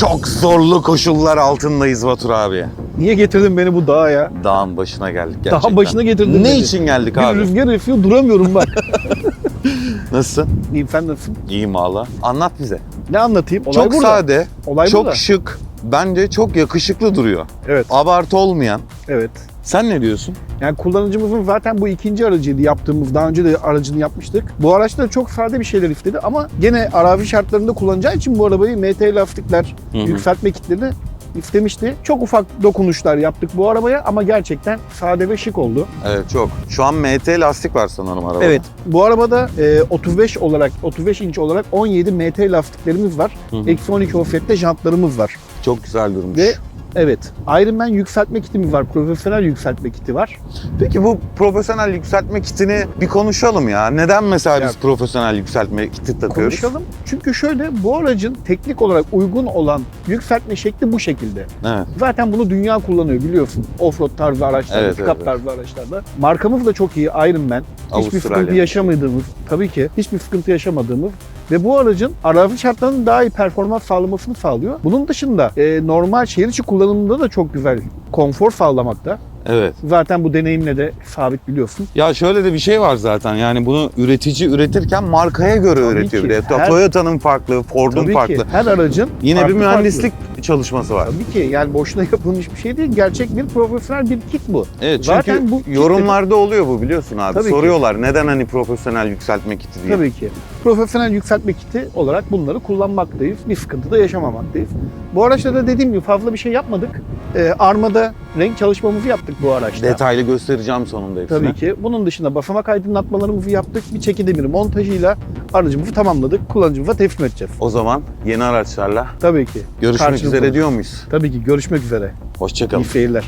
Çok zorlu koşullar altındayız Batur abi. Niye getirdin beni bu dağa ya? Dağın başına geldik gerçekten. Dağın başına getirdin Ne beni. için geldik Bir abi? rüzgar esiyor duramıyorum bak. Nasılsın? İyiyim sen nasılsın? İyiyim valla. Anlat bize. Ne anlatayım? Olay çok burada. sade, Olay çok burada. şık, bence çok yakışıklı duruyor. Evet, Abartı olmayan. evet. Sen ne diyorsun? Yani kullanıcımızın zaten bu ikinci aracıydı yaptığımız. Daha önce de aracını yapmıştık. Bu araçta da çok sade bir şeyler istedi ama gene arazi şartlarında kullanacağı için bu arabayı MT lastikler, Hı hı. yükseltme kitlerini istemişti. Çok ufak dokunuşlar yaptık bu arabaya ama gerçekten sade ve şık oldu. Evet çok. Şu an MT lastik var sanırım arabada. Evet. Bu arabada e, 35 olarak 35 inç olarak 17 MT lastiklerimiz var. Eksi 12 offset'te jantlarımız var. Çok güzel durmuş. Ve evet Ironman yükseltme kitimiz var. Profesyonel yükseltme kiti var. Peki bu profesyonel yükseltme kitini bir konuşalım ya. Neden mesela Ya- biz profesyonel yükseltme kiti takıyoruz? Konuşalım. Çünkü şöyle bu aracın teknik olarak uygun olan yükseltme şekli bu şekilde. Evet. Zaten bunu dünya kullanıyor biliyorsun. Offroad tarzı araçlarda, Evet, pick-up evet, tarzı araçlarda. Markamız da çok iyi Ironman. Hiçbir sıkıntı yaşamadığımız, tabii ki hiçbir sıkıntı yaşamadığımız ve bu aracın arazi şartlarının daha iyi performans sağlamasını sağlıyor. Bunun dışında e, normal şehir içi kullanımında da çok güzel konfor sağlamakta. Evet. Zaten bu deneyimle de sabit biliyorsun. Ya şöyle de bir şey var zaten yani bunu üretici üretirken markaya göre Tabii üretiyor. Her- Toyota'nın farklı, Ford'un farklı. ki her aracın Yine farklı bir farklı. Çalışması var. Tabii ki yani boşuna yapılmış bir şey değil. Gerçek bir profesyonel bir kit bu. Evet çünkü Zaten bu yorumlarda oluyor bu biliyorsun abi. Tabii ki. Soruyorlar neden hani profesyonel yükseltme kiti diye. Tabii ki. Profesyonel yükseltme kiti olarak bunları kullanmaktayız. Bir sıkıntı da yaşamamaktayız. Bu araçta da dediğim gibi fazla bir şey yapmadık. Ee, armada renk çalışmamızı yaptık bu araçta. Detaylı göstereceğim sonunda hepsini. Tabii ki. Bunun dışında basamak aydınlatmalarımızı yaptık. Bir çeki demiri montajıyla aracımızı tamamladık. Kullanıcımıza teslim edeceğiz. O zaman yeni araçlarla Tabii ki. görüşmek Karşılıklı. üzere diyor muyuz? Tabii ki. Görüşmek üzere. İyi Hoşçakalın. seyirler.